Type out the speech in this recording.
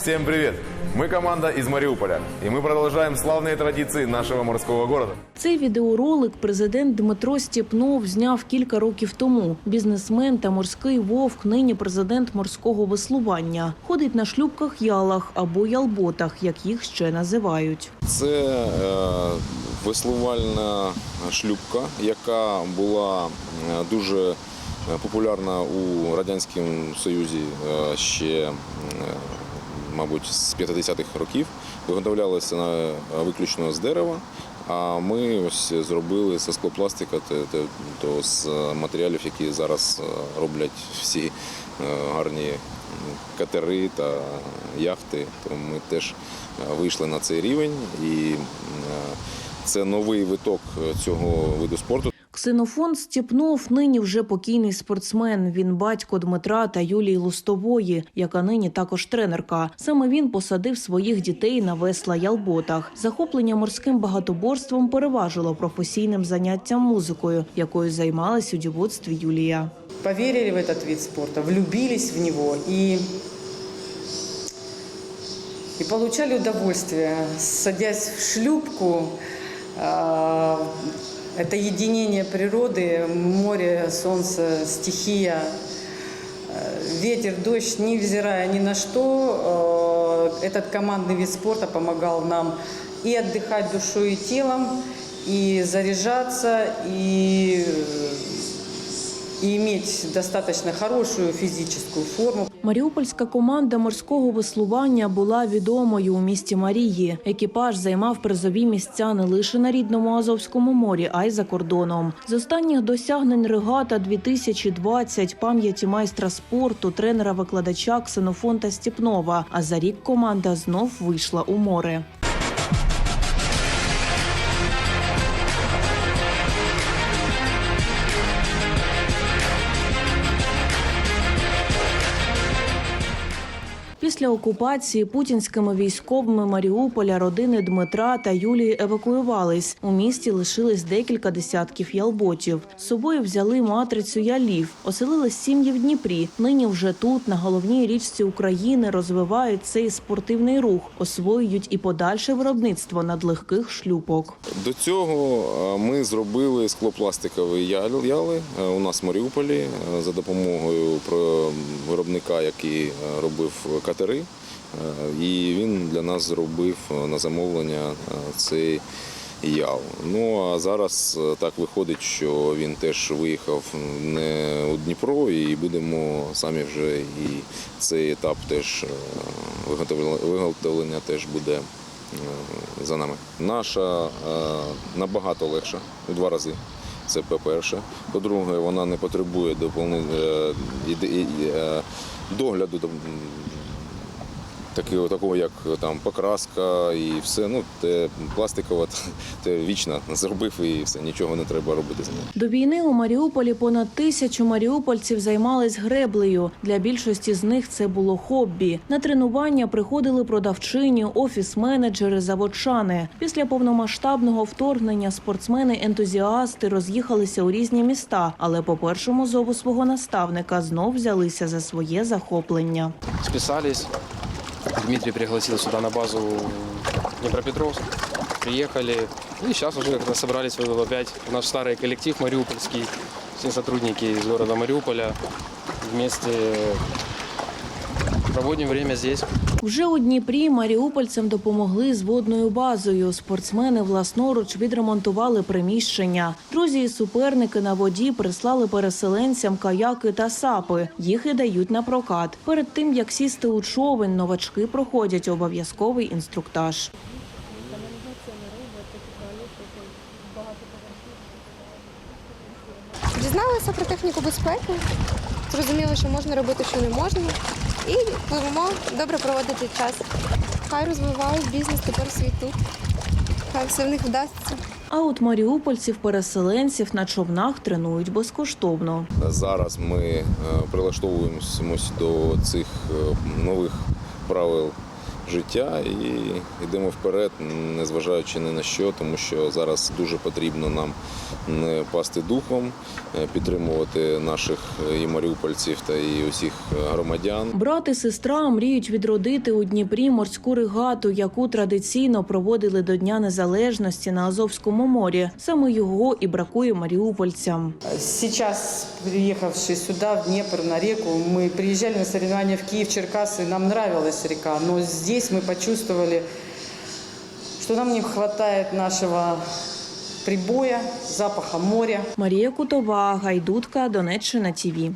Всем привет! Мы команда из Мариуполя, и мы продолжаем славные традиции нашего морского города. Цей відеоролик президент Дмитро Стєпнов зняв кілька років тому. Бізнесмен та морський вовк, нині президент морського веслування, ходить на шлюбках ялах або ялботах, як їх ще називають. Це е, веслувальна шлюпка, яка була е, дуже популярна у Радянському Союзі е, ще, е, мабуть, з 50-х років. Виготовлялася на- виключно з дерева. А ми ось зробили з склопластика, то з матеріалів, які зараз е, роблять всі е, гарні катери та яхти. То ми теж е, вийшли на цей рівень, і е, це новий виток цього виду спорту. Ксенофон Стєпнов нині вже покійний спортсмен. Він батько Дмитра та Юлії Лустової, яка нині також тренерка. Саме він посадив своїх дітей на весла ялботах. Захоплення морським багатоборством переважило професійним заняттям музикою, якою займалась у дівоцтві Юлія. поверили в этот вид спорта, влюбились в него и, и получали удовольствие, садясь в шлюпку. Это единение природы, море, солнце, стихия, э, ветер, дождь, невзирая ни на что, э, этот командный вид спорта помогал нам и отдыхать душой и телом, и заряжаться, и и иметь достаточно хорошую физическую форму. Маріупольська команда морського веслування була відомою у місті Марії. Екіпаж займав призові місця не лише на рідному Азовському морі, а й за кордоном. З останніх досягнень регата 2020 пам'яті майстра спорту, тренера-викладача Ксенофонта Стіпнова. А за рік команда знов вийшла у море. Після окупації путінськими військовими Маріуполя родини Дмитра та Юлії евакуювались. У місті лишились декілька десятків ялботів. З собою взяли матрицю ялів, оселились сім'ї в Дніпрі. Нині вже тут, на головній річці України, розвивають цей спортивний рух, освоюють і подальше виробництво надлегких шлюпок. До цього е, ми зробили склопластикові яли е, у нас в Маріуполі е, за допомогою виробника, який робив катери. Е, І він для нас зробив е, на замовлення е, цей ял. Ну а зараз так виходить, що він теж виїхав не у Дніпро, і будемо самі вже і цей етап теж виготовлення, теж буде за нами. Наша набагато легша у два рази. Це по-перше. По-друге, вона не потребує догляду такого, такого, як там покраска і все. Ну, те пластикова, те вічно зробив і все, нічого не треба робити з нею. До війни у Маріуполі понад тисячу маріупольців займались греблею. Для більшості з них це було хобі. На тренування приходили продавчині, офіс-менеджери, заводчани. Після повномасштабного вторгнення спортсмени-ентузіасти роз'їхалися у різні міста, але по першому зову свого наставника знов взялися за своє захоплення. списались. Дмитрий пригласил сюда на базу Днепропетровск. Приехали. И сейчас уже когда собрались вот опять в наш старый коллектив мариупольский. Все сотрудники из города Мариуполя вместе проводим время здесь. Вже у Дніпрі маріупольцям допомогли з водною базою. Спортсмени власноруч відремонтували приміщення. Друзі і суперники на воді прислали переселенцям каяки та сапи. Їх і дають на прокат. Перед тим як сісти у човен, новачки проходять обов'язковий інструктаж. Дізналися про техніку безпеки, зрозуміли, що можна робити, що не можна, і будемо добре проводити час. Хай розвивають бізнес тепер свій тут. Хай все в них вдасться. А от маріупольців-переселенців на човнах тренують безкоштовно. Зараз ми е, прилаштовуємося до цих е, нових правил життя і йдемо вперед, незважаючи ні на що, тому що зараз дуже потрібно нам не пасти духом, е, підтримувати наших і маріупольців та і усіх громадян. Брат і сестра мріють відродити у Дніпрі морську регату, яку традиційно проводили до Дня Незалежності на Азовському морі. Саме його і бракує маріупольцям. Сейчас, приехавшие сюда, в Днепр, на реку, мы приезжали на соревнования в Киев, Черкасы, нам нравилась река, но здесь мы почувствовали, что нам не хватает нашего прибоя, запаха моря. Марія Кутова, Гайдутка, Донеччина ТІВІ.